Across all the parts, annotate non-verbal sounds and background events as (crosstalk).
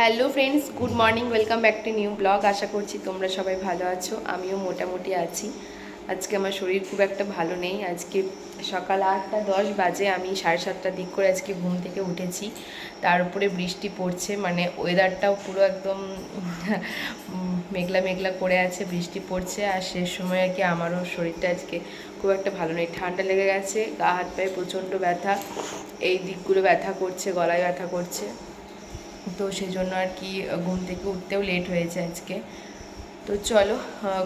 Hello friends, good morning, welcome back to new blog. আশা করছি তোমরা সবাই ভালো আছো, আমিও মোটামুটি আছি। আজকে আমার শরীর খুব একটা ভালো নেই। আজকে সকাল আটটা দশ বাজে, আমি সাড়ে সাতটার দিক করে আজকে ঘুম থেকে উঠেছি। তার উপরে বৃষ্টি পড়ছে মানে ওয়েদারটাও পুরো একদম (laughs) মেঘলা মেঘলা করে আছে, বৃষ্টি পড়ছে। আর শেষ সময় আর কি আমারও শরীরটা আজকে খুব একটা ভালো নেই। ঠান্ডা লেগে গেছে, গা হাত পায়ে প্রচণ্ড ব্যথা। এই দিকগুলো ব্যথা করছে, গলায় ব্যথা করছে। তো সেই জন্য আর কি ঘুম থেকে উঠতেও লেট হয়েছে আজকে। তো চলো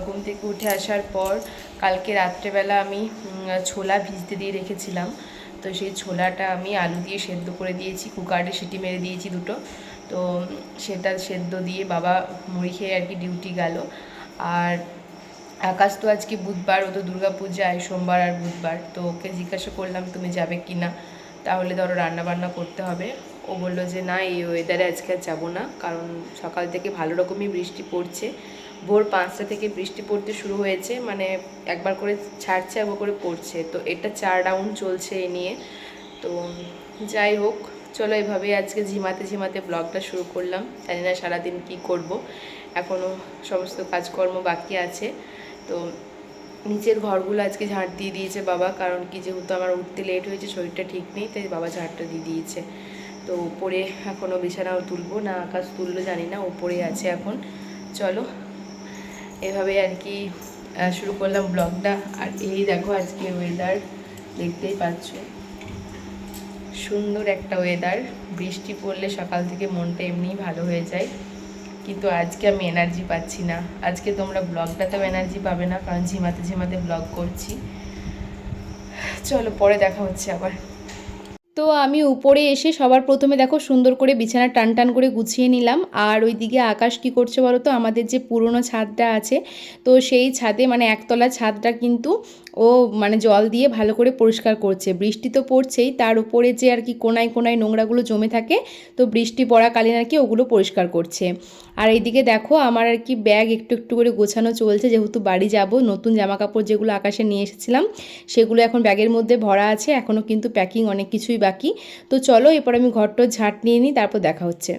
ঘুম থেকে উঠে আসার পর কালকে রাত্রেবেলা আমি ছোলা ভিজতে দিয়ে রেখেছিলাম। তো সেই ছোলাটা আমি আলু দিয়ে সেদ্ধ করে দিয়েছি, কুকারে সিটি মেরে দিয়েছি দুটো। তো সেটা সেদ্ধ দিয়ে বাবা মুড়ি খেয়ে আর কি ডিউটি গেল। আর আকাশ তো আজকে বুধবার, ও তো দুর্গা পূজায় সোমবার আর বুধবার। তো ওকে জিজ্ঞাসা করলাম, তুমি যাবে কি না তাহলে ধরো রান্না বান্না করতে হবে। ও বলল যে, না, এই ওয়েদারে আজকে আর যাব না, কারণ সকাল থেকে ভালো রকমই বৃষ্টি পড়ছে। ভোর পাঁচটা থেকে বৃষ্টি পড়তে শুরু হয়েছে মানে একবার করে ছাড়ছে, একবার করে পড়ছে। তো এটা চার রাউন্ড চলছে এ নিয়ে। তো যাই হোক, চলো এভাবে আজকে ঝিমাতে ঝিমাতে ব্লগটা শুরু করলাম। জানি না সারাদিন কী করব। এখনও সমস্ত কাজকর্ম বাকি আছে। তো নিচের ঘরগুলো আজকে ঝাড় দিয়ে দিয়েছে বাবা, কারণ কি যেহেতু আমার উঠতে লেট হয়েছে, শরীরটা ঠিক নেই, তাই বাবা ঝাড়টা দিয়ে দিয়েছে। তো উপরে এখনও বিছানাও তুলবো, না আকাশ তুললো জানি না, উপরে আছে এখন। চলো, এভাবে আর কি শুরু করলাম ব্লগটা আর এই দেখো আজকে ওয়েদার দেখতেই পাচ্ছ। সুন্দর একটা ওয়েদার বৃষ্টি পড়লে সকাল থেকে মনটা এমনিই ভালো হয়ে যায়। কিন্তু আজকে আমি এনার্জি পাচ্ছি না। আজকে তোমরা ব্লগটাতেও এনার্জি পাবে না, কারণ ঝিমাতে ঝিমাতে ব্লগ করছি। চলো, পরে দেখা হচ্ছে আবার। তো আমি উপরে এসে সবার প্রথমে দেখো সুন্দর করে বিছানা টান টান করে গুছিয়ে নিলাম। আর ওইদিকে আকাশ কি করছে বলো তো? আমাদের যে পুরনো ছাদটা আছে, তো সেই ছাদে মানে একতলা ছাদটা কিন্তু ও মানে জল দিয়ে ভালো করে পরিষ্কার করছে। বৃষ্টি তো পড়ছেই, তার উপরে যে আর কি কোনায় কোনায় নোংরাগুলো জমে থাকে, তো বৃষ্টি পড়াকালীন আর কি ওগুলো পরিষ্কার করছে। আর এইদিকে দেখো আমার আর কি ব্যাগ একটু একটু করে গোছানো চলছে, যেহেতু বাড়ি যাব, নতুন জামা কাপড় যেগুলো আকাশে নিয়ে এসেছিলাম, সেগুলো এখন ব্যাগের মধ্যে ভরা আছে এখনও কিন্তু প্যাকিং অনেক কিছুই বাকি। তো চলো এরপর আমি ঘরটো ঝাঁট নিয়ে নিই, তারপর দেখা হচ্ছে।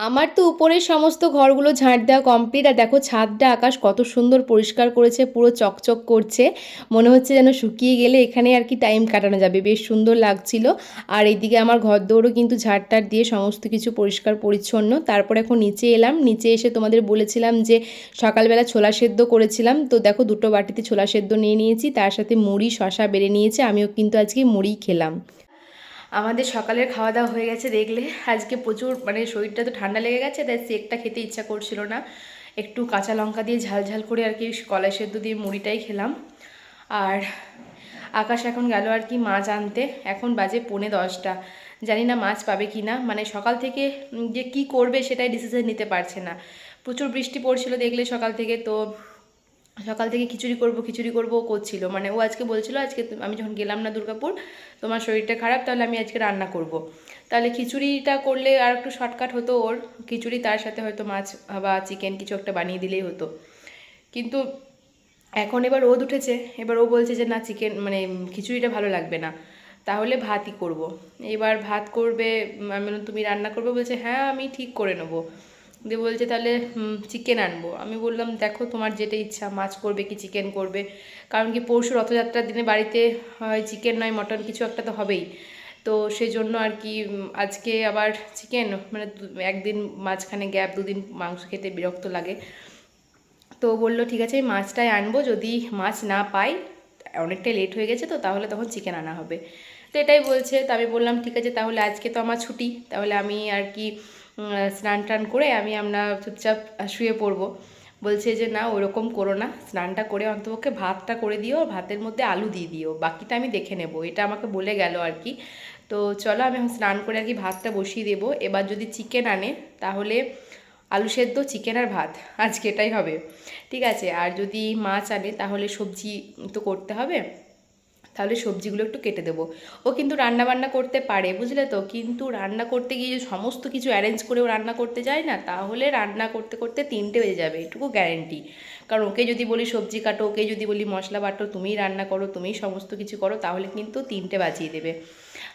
আমার তো উপরের সমস্ত ঘরগুলো ঝাঁট দেওয়া কমপ্লিট আর দেখো ছাদটা আকাশ কত সুন্দর পরিষ্কার করেছে, পুরো চকচক করছে। মনে হচ্ছে যেন শুকিয়ে গেলে এখানে আর কি টাইম কাটানো যাবে। বেশ সুন্দর লাগছিল। আর এইদিকে আমার ঘর দৌড়ও কিন্তু ঝাড়টার দিয়ে সমস্ত কিছু পরিষ্কার পরিচ্ছন্ন। তারপর এখন নিচে এলাম। নিচে এসে তোমাদের বলেছিলাম যে সকালবেলা ছোলা সেদ্ধ করেছিলাম। তো দেখো দুটো বাটিতে ছোলা সেদ্ধ নিয়ে নিয়েছি। তার সাথে মুড়ি শশা বেড়ে নিয়েছে। আমিও কিন্তু আজকে মুড়ি খেলাম। আমাদের সকালের খাওয়া দাওয়া হয়ে গেছে দেখলে। আজকে প্রচুর মানে শরীরটা তো ঠান্ডা লেগে গেছে, তাই সেকটা খেতে ইচ্ছা করছিল না। একটু কাঁচা লঙ্কা দিয়ে ঝাল ঝাল করে আর কি কলাই সেদ্ধ দিয়ে মুড়িটাই খেলাম। আর আকাশ এখন গেল আর কি মাছ আনতে। এখন বাজে পৌনে দশটা। জানি না মাছ পাবে কি না মানে সকাল থেকে যে কি করবে সেটাই ডিসিশন নিতে পারছে না। প্রচুর বৃষ্টি পড়ছিল দেখলে সকাল থেকে, তো সকাল থেকে খিচুড়ি করব খিচুড়ি করব, ও করছিল। মানে ও আজকে বলছিল, আজকে আমি যখন গেলাম না দুর্গাপুর, তোমার শরীরটা খারাপ, তাহলে আমি আজকে রান্না করব। তাহলে খিচুড়িটা করলে আর একটু শর্টকাট হতো ওর। খিচুড়ি তার সাথে হয়তো মাছ বা চিকেন কিছু একটা বানিয়ে দিলেই হতো। কিন্তু এখন এবার রোদ উঠেছে। এবার ও বলছে যে, না, চিকেন মানে খিচুড়িটা ভালো লাগবে না। তাহলে ভাতই করব। এবার ভাত করবে, আমি তুমি রান্না করবে? বলছে হ্যাঁ আমি ঠিক করে নেব। দিয়ে বলছে, তাহলে চিকেন আনব। আমি বললাম, দেখো, তোমার যেটা ইচ্ছা, মাছ করবে কি চিকেন করবে? কারণ কি, পরশু রথযাত্রার দিনে বাড়িতে, হয় চিকেন নয় মটন কিছু একটা তো হবেই। তো সেই জন্য আর কি আজকে আবার চিকেন মানে একদিন মাঝখানে গ্যাপ দুদিন মাংস খেতে বিরক্ত লাগে। তো বলল, ঠিক আছে, মাছটাই আনব, যদি মাছ না পাই, অনেকটাই লেট হয়ে গেছে তো, তাহলে তখন চিকেন আনা হবে। তো এটাই বলছে। তো আমি বললাম, ঠিক আছে, তাহলে আজকে তো আমার ছুটি, তাহলে আমি আর কি স্নান টান করে আমি আমরা চুপচাপ শুয়ে পড়ব। বলছে যে, না, ওরকম করো না। স্নানটা করে অন্তপক্ষে ভাতটা করে দিও ভাতের মধ্যে আলু দিয়ে দিও। বাকিটা আমি দেখে নেব। এটা আমাকে বলে গেল আর কি। তো চলো, আমি এখন স্নান করে আর কি ভাতটা বসিয়ে দেবো। এবার যদি চিকেন আনে, তাহলে আলু সেদ্ধ, চিকেন আর ভাত। আজকে এটাই হবে। ঠিক আছে? আর যদি মাছ আনে, তাহলে সবজি তো করতে হবে। তাহলে সবজিগুলো একটু কেটে দেবো। ও কিন্তু রান্না বান্না করতে পারে, বুঝলে তো? কিন্তু রান্না করতে গিয়ে সমস্ত কিছু অ্যারেঞ্জ করে ও রান্না করতে যায় না, তাহলে রান্না করতে করতে তিনটে বেজে যাবে, এটুকু গ্যারেন্টি কারণ ওকে যদি বলি সবজি কাটো, ওকে যদি বলি মশলা বাটো, তুমিই রান্না করো, তুমিই সমস্ত কিছু করো, তাহলে কিন্তু তিনটে বাজিয়ে দেবে।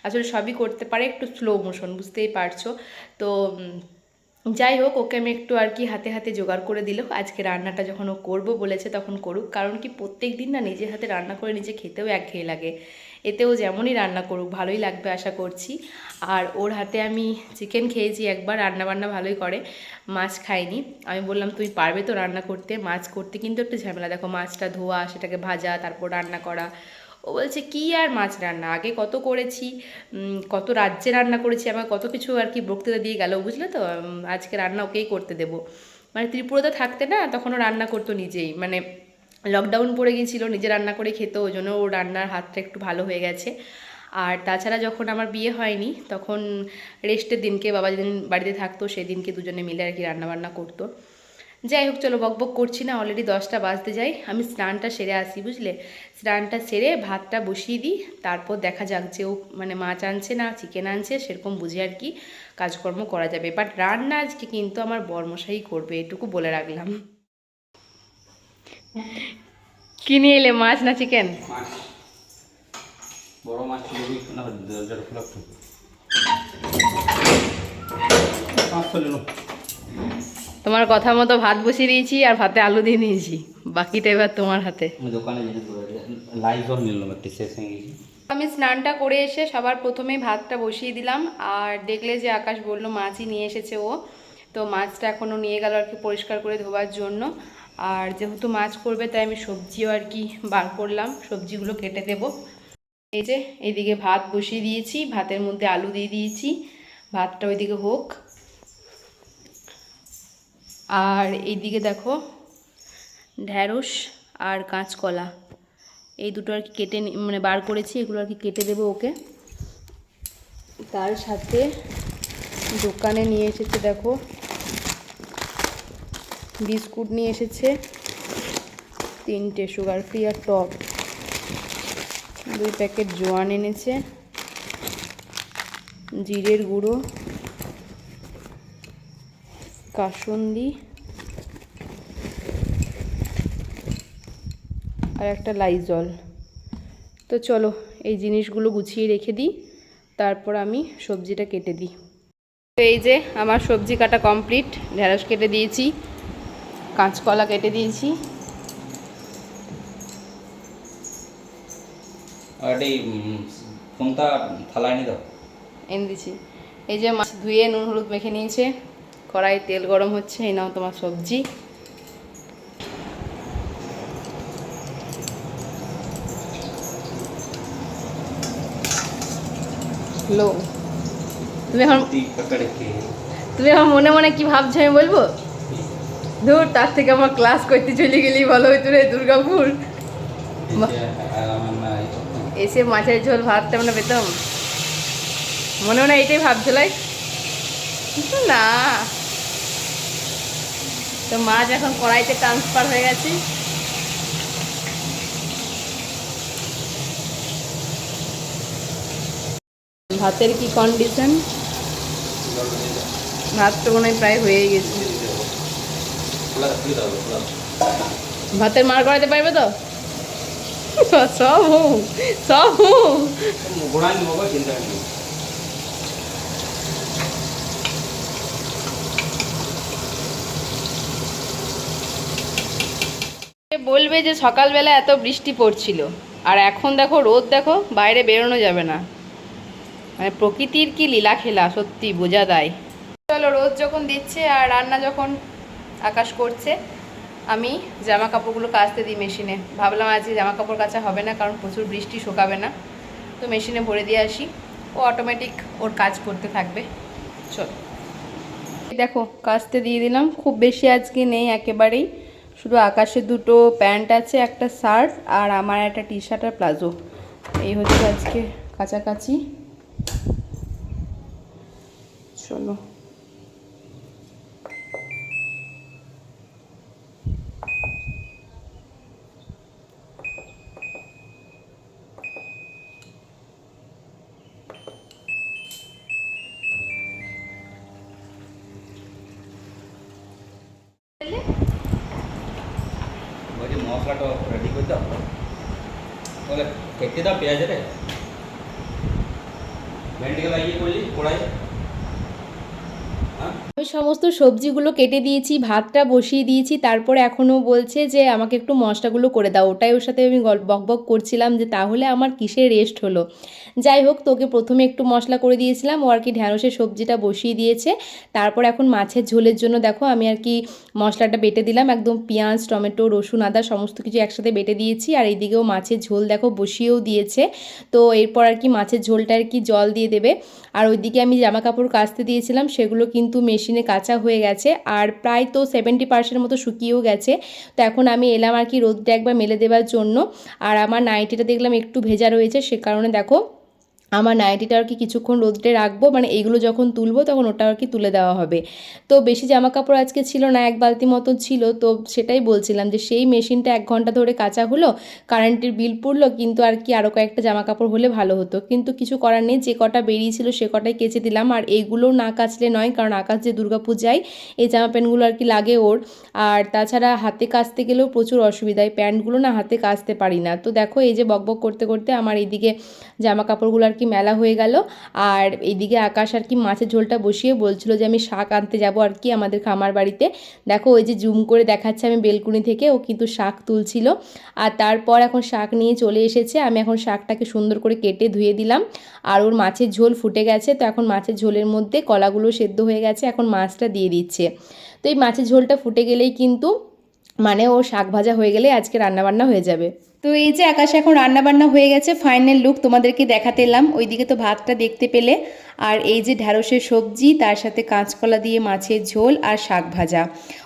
আসলে সবই করতে পারে, একটু স্লো মোশন বুঝতেই পারছ? তো যাই হোক ওকে আমি একটু আর কি হাতে হাতে জোগাড় করে দিল। আজকে রান্নাটা যখন ও করব বলেছে তখন করুক। কারণ কি প্রত্যেক দিন না নিজের হাতে রান্না করে নিজে খেতেও একঘেয়ে লাগে। এতেও যেমনই রান্না করুক, ভালোই লাগবে আশা করছি। আর ওর হাতে আমি চিকেন খেয়েছি একবার রান্না বান্না ভালোই করে। মাছ খাইনি। আমি বললাম তুমি পারবে তো রান্না করতে? মাছ করতে কিন্তু একটু ঝামেলা। দেখো, মাছটা ধোয়া, সেটাকে ভাজা, তারপর রান্না করা। ও বলছে, কি আর মাছ রান্না? আগে কত করেছি কত রাজ্যে রান্না করেছি আমার কত কিছু আর কি বক্তৃতা দিয়ে গেল, বুঝলে তো? আজকে রান্না ওকেই করতে দেবো। মানে ত্রিপুরাতে থাকতে না, তখনও রান্না করতো নিজেই। মানে লকডাউন পড়ে গিয়েছিল, নিজে রান্না করে খেতো, ওই জন্য ওর রান্নার হাতটা একটু ভালো হয়ে গেছে। আর তাছাড়া যখন আমার বিয়ে হয়নি, তখন রেস্টের দিনকে বাবা যেদিন বাড়িতে থাকতো, সেদিনকে দুজনে মিলে আর কি রান্নাবান্না করতো। যাই হোক, চলো বকবক করছি না অলরেডি দশটা বাজতে যাই। আমি স্নানটা সেরে আসি, বুঝলে? স্নানটা সেরে ভাতটা বসিয়ে দিই, তারপর দেখা যাক যে ও মানে মাছ আনছে না চিকেন আনছে, সেরকম বুঝে আর কি কাজকর্ম করা যাবে। বাট রান্না আজকে কিন্তু আমার বর্মশাই করবে, এটুকু বলে রাখলাম। কি নিয়ে এলে, মাছ না চিকেন বড় মাছ দরজার খোলা একটু পাঁচ চলে নো তোমার কথা মতো ভাত বসিয়ে দিয়েছি আর ভাতে আলু দিয়ে দিয়েছি বাকিটা এবার তোমার হাতে। আমি স্নানটা করে এসে সবার প্রথমেই ভাতটা বসিয়ে দিলাম আর দেখলে যে আকাশ বলল মাছই নিয়ে এসেছে ও তো মাছটা এখনও নিয়ে গেল আর কি পরিষ্কার করে ধোবার জন্য। আর যেহেতু মাছ করবে তাই আমি সবজিও আর কি বার করলাম সবজিগুলো কেটে দেব। এই যে এইদিকে ভাত বসিয়ে দিয়েছি ভাতের মধ্যে আলু দিয়ে দিয়েছি ভাতটা ওইদিকে হোক। আর এইদিকে দেখো, ঢ্যাঁড়স আর কাঁচকলা। এই দুটো আর কি কেটে মানে বার করেছি, এগুলো আর কি কেটে দেবো ওকে। তার সাথে দোকানে নিয়ে এসেছে দেখো, বিস্কুট নিয়ে এসেছে, তিনটে সুগার ফ্রি আর টপ দুই প্যাকেট জোয়ান এনেছে, জিরের গুঁড়ো। কাসুন্দি আর একটা লাইজল। তো চলো এই জিনিসগুলো গুছিয়ে রেখে দিই তারপর আমি সবজিটা কেটে দিই। তো এই যে আমার সবজি কাটা কমপ্লিট ঢেঁড়স কেটে দিয়েছি কাঁচকলা কেটে দিয়েছি। থালা দাও। এনে দিয়েছি। এই যে মাছ ধুয়ে নুন হলুদ মেখে নিয়েছে। কড়াই তেল গরম হচ্ছে এই নাও তোমার সবজি। লো। তুমি এখন তুমি আমার মনে মনে কি ভাবছ আমি বলব? ধুর তার থেকে আমার ক্লাস করতে চলে গেলেই ভালো হইতো রে দুর্গাপুর। এসে মাছের ঝোল ভাতটা মানে পেতাম। মনে মনে এইটাই ভাবছিলাই কিন্তু না। তো মাছ এখন কড়াইতে ট্রান্সফার হয়ে গেছে। ভাতের কি কন্ডিশন ভাত তো মনে প্রায় হয়ে গেছে। ভাতের মার করাইতে পারবে তো? (laughs) সব হোক সব হোক গোড়া নিব চিন্তা নেই বলবে যে সকালবেলা এত বৃষ্টি পড়ছিল। আর এখন দেখো রোদ দেখো, বাইরে বেরোনো যাবে না। মানে প্রকৃতির কি লীলা খেলা, সত্যি বোঝা দেয় চলো রোদ যখন দিচ্ছে আর রান্না যখন আকাশ করছে, আমি জামা কাপড়গুলো কাচতে দিই মেশিনে। ভাবলাম আজকে জামা কাপড় কাচা হবে না, কারণ প্রচুর বৃষ্টি শোকাবে না। তো মেশিনে ভরে দিয়ে আসি। ও অটোমেটিক ওর কাজ করতে থাকবে। চলো। দেখো, কাচতে দিয়ে দিলাম। খুব বেশি আজকে নেই একেবারেই। শুধু আকাশে দুটো প্যান্ট আছে, একটা শার্ট আর আমার একটা টি শার্ট আর প্লাজো। এই হচ্ছে আজকে কাছাকাছি। চলো। মশলাটা রেডি করে দাও বলে খেতে দাও পেঁয়াজ রে ভেন্ডিগুলো ইয়ে করলি কড়াই সমস্ত সবজিগুলো কেটে দিয়েছি, ভাতটা বসিয়ে দিয়েছি, তারপরে এখনও বলছে যে আমাকে একটু মশলাগুলো করে দাও। ওটাই ওর সাথে আমি গল বক বক করছিলাম যে তাহলে আমার কিসের রেস্ট হলো। যাই হোক, তোকে প্রথমে একটু মশলা করে দিয়েছিলাম, ও আর কি ঢ্যাঁড়সের সবজিটা বসিয়ে দিয়েছে। তারপর এখন মাছের ঝোলের জন্য দেখো আমি আর কি মশলাটা বেটে দিলাম, একদম পেঁয়াজ, টমেটো, রসুন, আদা সমস্ত কিছু একসাথে বেটে দিয়েছি। আর এইদিকেও মাছের ঝোল দেখো বসিয়েও দিয়েছে, তো এরপর আর কি মাছের ঝোলটা আর কি জল দিয়ে দেবে। আর ওইদিকে আমি জামা কাপড় কাচতে দিয়েছিলাম, সেগুলো কিন্তু মেশিনে কাঁচা হয়ে গেছে আর প্রায় তো সেভেন্টি পার্সেন্ট মতো শুকিয়েও গেছে। তো এখন আমি এলাম আর কি রোদটা একবার মেলে দেওয়ার জন্য। আর আমার নাইটিটা দেখলাম একটু ভেজা রয়েছে, সে কারণে দেখো আমার নাইটিটা আর কি কিছুক্ষণ রোদ্রে রাখব মানে এইগুলো যখন তুলবো তখন ওটা আর কি তুলে দেওয়া হবে। তো বেশি জামা কাপড় আজকে ছিল না, এক বালতি মতো ছিল, তো সেটাই বলছিলাম যে সেই মেশিনটা এক ঘণ্টা ধরে কাঁচা হলো, কারেন্টের বিল পড়ল, কিন্তু আর কি আরও কয়েকটা জামা কাপড় হলে ভালো হতো। কিন্তু কিছু করার নেই, যে কটা বেরিয়েছিল সে কটাই কেচে দিলাম, আর এইগুলোও না কাচলে নয়, কারণ আকাশ যে দুর্গাপূজায় এই জামা প্যান্টগুলো আর কি লাগে ওর। আর তাছাড়া হাতে কাচতে গেলেও প্রচুর অসুবিধা, এই প্যান্টগুলো না হাতে কাচতে পারি না। তো দেখো এই যে বকবক করতে করতে আমার এইদিকে জামা কাপড়গুলো আর কি মেলা হয়ে গেল। আর এইদিকে আকাশ আর কি মাছের ঝোলটা বসিয়ে বলছিল যে, আমি শাক আনতে যাব আর কি আমাদের খামার বাড়িতে। দেখো, ওই যে জুম করে দেখাচ্ছে আমি বেলকুনি থেকে, ও কিন্তু শাক তুলছিল। আর তারপর এখন শাক নিয়ে চলে এসেছে। আমি এখন শাকটাকে সুন্দর করে কেটে ধুয়ে দিলাম। আর ওর মাছের ঝোল ফুটে গেছে। তো এখন মাছের ঝোলের মধ্যে কলাগুলো সেদ্ধ হয়ে গেছে। এখন মাছটা দিয়ে দিচ্ছে। তো এই মাছের ঝোলটা ফুটে গেলেই কিন্তু মানে ও শাক ভাজা হয়ে গেলে আজকে রান্নাবান্না হয়ে যাবে। তো এই যে আকাশ এখন রান্নাবান্না হয়ে গেছে ফাইনাল লুক তোমাদেরকে দেখাতে এলাম। ওইদিকে তো ভাতটা দেখতে পেলে। আর এই যে ঢ্যাঁড়সের সবজি, তার সাথে কাঁচকলা দিয়ে মাছের ঝোল আর শাক ভাজা।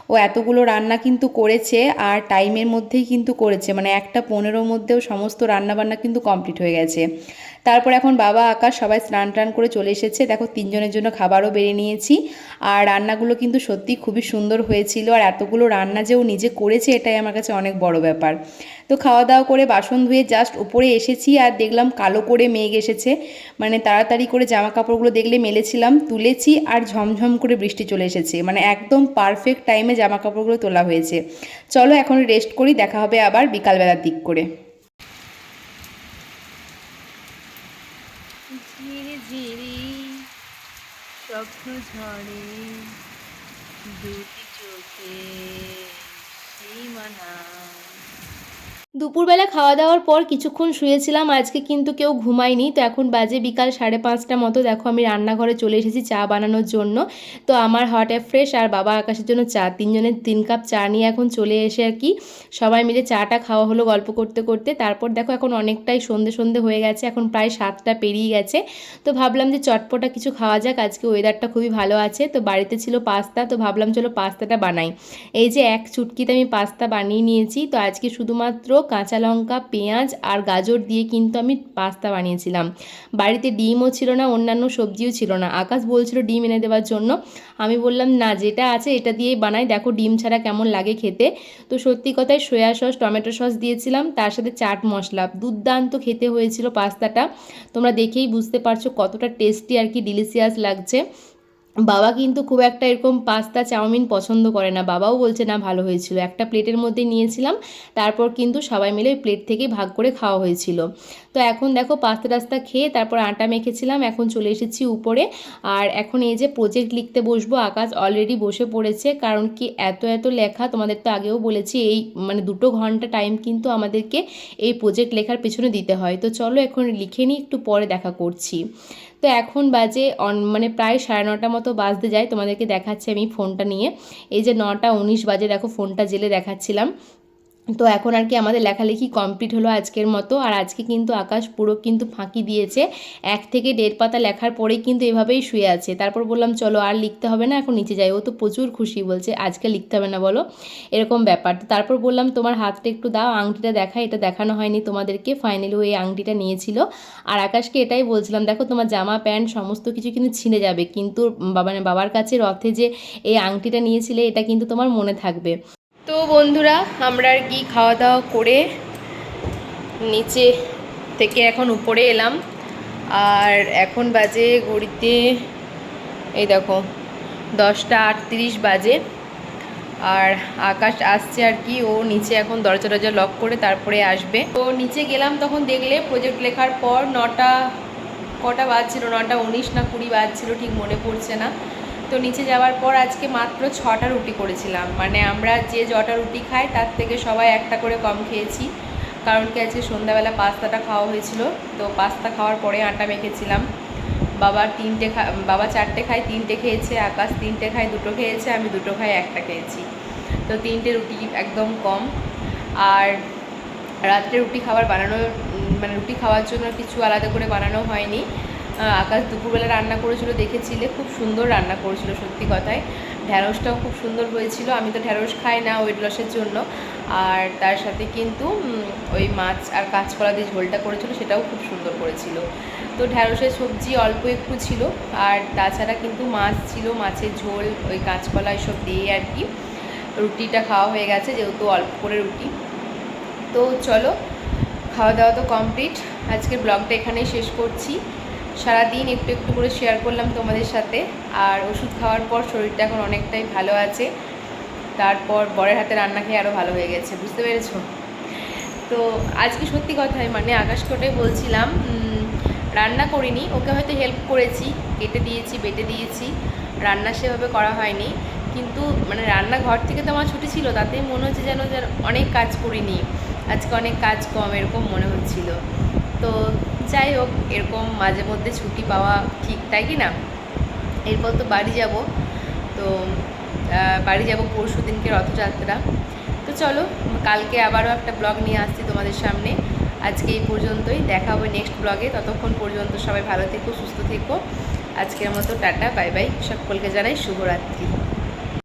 ও এতগুলো রান্না কিন্তু করেছে আর টাইমের মধ্যেই কিন্তু করেছে। মানে একটা পনেরোর মধ্যেও সমস্ত রান্নাবান্না কিন্তু কমপ্লিট হয়ে গেছে। তারপর এখন বাবা আকাশ সবাই স্নান টান করে চলে এসেছে। দেখো, তিনজনের জন্য খাবারও বেড়ে নিয়েছি। আর রান্নাগুলো কিন্তু সত্যি খুবই সুন্দর হয়েছিল। আর এতগুলো রান্না যে ও নিজে করেছে, এটাই আমার কাছে অনেক বড় ব্যাপার। তো খাওয়া দাওয়া করে বাসন ধুয়ে জাস্ট উপরে এসেছি আর দেখলাম কালো করে মেঘ এসেছে। মানে তাড়াতাড়ি করে জামা কাপড়গুলো দেখলে মেলেছিলাম, তুলেছি আর ঝমঝম করে বৃষ্টি চলে এসেছে। মানে একদম পারফেক্ট টাইমে জামা কাপড়গুলো তোলা হয়েছে। চলো এখন রেস্ট করি, দেখা হবে আবার বিকালবেলার দিক করে। দুটি চোখে সীমানা। দুপুরবেলা খাওয়া দাওয়ার পর কিছুক্ষণ শুয়েছিলাম, আজকে কিন্তু কেউ ঘুমায়নি। তো এখন বাজে বিকাল সাড়ে পাঁচটা মতো। দেখো, আমি রান্নাঘরে চলে এসেছি চা বানানোর জন্য। তো আমার হট অ্যাপ ফ্রেশ আর বাবা আকাশের জন্য চা, তিনজনের তিন কাপ চা নিয়ে এখন চলে এসে আর কি সবাই মিলে চাটা খাওয়া হলো গল্প করতে করতে। তারপর দেখো, এখন অনেকটাই সন্ধে সন্ধে হয়ে গেছে। এখন প্রায় সাতটা পেরিয়ে গেছে। তো ভাবলাম যে চটপটা কিছু খাওয়া যাক। আজকে ওয়েদারটা খুবই ভালো আছে। তো বাড়িতে ছিল পাস্তা। তো ভাবলাম চলো পাস্তাটা বানাই। এই যে এক চুটকিতে আমি পাস্তা বানিয়ে নিয়েছি। তো আজকে শুধুমাত্র কাঁচা লঙ্কা, পেঁয়াজ আর গাজর দিয়ে কিন্তু আমি পাস্তা বানিয়েছিলাম। বাড়িতে ডিমও ছিল না, অন্যান্য সবজিও ছিল না। আকাশ বলছিল ডিম এনে দেওয়ার জন্য। আমি বললাম, না, যেটা আছে এটা দিয়েই বানাই। দেখো ডিম ছাড়া কেমন লাগে খেতে। তো সত্যি কথায় সয়া সস, টমেটো সস দিয়েছিলাম। তার সাথে চাট মশলা। দুর্দান্ত খেতে হয়েছিল পাস্তাটা। তোমরা দেখেই বুঝতে পারছ কতটা টেস্টি আর কি ডিলিশিয়াস লাগছে। বাবা কিন্তু খুব একটা এরকম পাস্তা, চাউমিন পছন্দ করে না। বাবাও বলছে, না, ভালো হয়েছিল। একটা প্লেটের মধ্যে নিয়েছিলাম, তারপর কিন্তু সবাই মিলে ওই প্লেট থেকে ভাগ করে খাওয়া হয়েছিল। তো এখন দেখো পাস্তা টাস্তা খেয়ে তারপর আটা মেখেছিলাম, এখন চলে এসেছি উপরে। আর এখন এই যে প্রজেক্ট লিখতে বসবো, আকাশ অলরেডি বসে পড়েছে। কারণ কি এত এত লেখা, তোমাদের তো আগেও বলেছি, এই মানে দুটো ঘণ্টা টাইম কিন্তু আমাদেরকে এই প্রজেক্ট লেখার পেছনে দিতে হয়। তো চলো এখন লিখে নিই, একটু পরে দেখা করছি। তো এখন বাজে অন মানে প্রায় সাড়ে নটা মতো বাজতে যায়। তোমাদেরকে দেখাচ্ছি আমি ফোনটা নিয়ে। এই যে নটা উনিশ বাজে, দেখো ফোনটা জেলে দেখাচ্ছিলাম। তো এখন আর কি আমাদের লেখালেখি কমপ্লিট হলো আজকের মতো। আর আজকে কিন্তু আকাশ পুরো কিন্তু ফাঁকি দিয়েছে। এক থেকে দেড় পাতা লেখার পরেই কিন্তু এভাবেই শুয়ে আছে। তারপর বললাম, চলো, আর লিখতে হবে না, এখন নিচে যাই। ও তো প্রচুর খুশি বলছে, আজকে লিখতে হবে না, বলো। এরকম ব্যাপার। তো তারপর বললাম, তোমার হাতটা একটু দাও, আংটিটা দেখা, এটা দেখানো হয়নি তোমাদেরকে। ফাইনালি ও এই আংটিটা নিয়েছিল। আর আকাশকে এটাই বলছিলাম, দেখো, তোমার জামা, প্যান্ট, সমস্ত কিছু কিন্তু ছিঁড়ে যাবে। কিন্তু বাবা মানে বাবার কাছে রথে যে এই আংটিটা নিয়েছিলে, এটা কিন্তু তোমার মনে থাকবে। তো বন্ধুরা, আমরা আর কি খাওয়া দাওয়া করে নিচে থেকে এখন উপরে এলাম। আর এখন বাজে ঘড়িতে, এই দেখো, দশটা আটত্রিশ বাজে। আর আকাশ আসছে আর কি, ও নিচে এখন দরজা টরজা লক করে তারপরে আসবে। তো নিচে গেলাম তখন দেখলে প্রজেক্ট লেখার পর নটা, কটা বাজছিল? নটা উনিশ না কুড়ি বাজছিল, ঠিক মনে পড়ছে না। তো নিচে যাওয়ার পর আজকে মাত্র ছটা রুটি করেছিলাম। মানে আমরা যে যটা রুটি খাই, তার থেকে সবাই একটা করে কম খেয়েছি। কারণ কি আজকে সন্ধ্যাবেলা পাস্তাটা খাওয়া হয়েছিল। তো পাস্তা খাওয়ার পরে আটা মেখেছিলাম। বাবা তিনটে খা, বাবা চারটে খায়, তিনটে খেয়েছে, আকাশ তিনটে খায়, দুটো খেয়েছে, আমি দুটো খাই একটা খেয়েছি। তো তিনটে রুটি একদম কম। আর রাত্রে রুটি খাবার বানানো মানে রুটি খাওয়ার জন্য কিছু আলাদা করে বানানো হয়নি। আকাশ দুপুরবেলা রান্না করেছিল, দেখেছিলে, খুব সুন্দর রান্না করেছিল, সত্যি কথায়। ঢ্যাঁড়সটাও খুব সুন্দর হয়েছিল, আমি তো ঢ্যাঁড়স খাই না ওয়েট লসের জন্য। আর তার সাথে কিন্তু ওই মাছ আর কাঁচকলা দিয়ে ঝোলটা করেছিল, সেটাও খুব সুন্দর করেছিল। তো ঢ্যাঁড়সের সবজি অল্প একটু ছিল, আর তাছাড়া কিন্তু মাছ ছিল, মাছের ঝোল, ওই কাঁচকলা এসব দিয়ে আর কি। রুটিটা খাওয়া হয়ে গেছে, যেহেতু অল্প করে রুটি। তো চলো, খাওয়া দাওয়া তো কমপ্লিট আজকের ব্লগটা এখানেই শেষ করছি। সারাদিন একটু একটু করে শেয়ার করলাম তোমাদের সাথে। আর ওষুধ খাওয়ার পর শরীরটা এখন অনেকটাই ভালো আছে। তারপর বরের হাতে রান্না খেয়ে আরও ভালো হয়ে গেছে, বুঝতে পেরেছ? তো আজকে সত্যি কথাই মানে আকাশকে ওটাই বলছিলাম রান্না করিনি, ওকে হয়তো হেল্প করেছি, কেটে দিয়েছি, বেটে দিয়েছি, রান্না সেভাবে করা হয়নি। কিন্তু মানে রান্নাঘর থেকে তো আমার ছুটি ছিল, তাতেই মনে হচ্ছে যেন যেন অনেক কাজ করিনি। আজকে অনেক কাজ কম, এরকম মনে হচ্ছিল। তো যাই হোক, এরকম মাঝে মধ্যে ছুটি পাওয়া ঠিক, তাই কি না? এরপর তো বাড়ি যাব। তো বাড়ি যাব পরশু দিনকে রথযাত্রা। তো চলো, কালকে আবারও একটা ব্লগ নিয়ে আসছি তোমাদের সামনে। আজকে এই পর্যন্তই। দেখা হবে নেক্সট ব্লগে। ততক্ষণ পর্যন্ত সবাই ভালো থেকো, সুস্থ থেকো। আজকের মতো টাটা, বাই বাই। সকলকে জানাই শুভরাত্রি।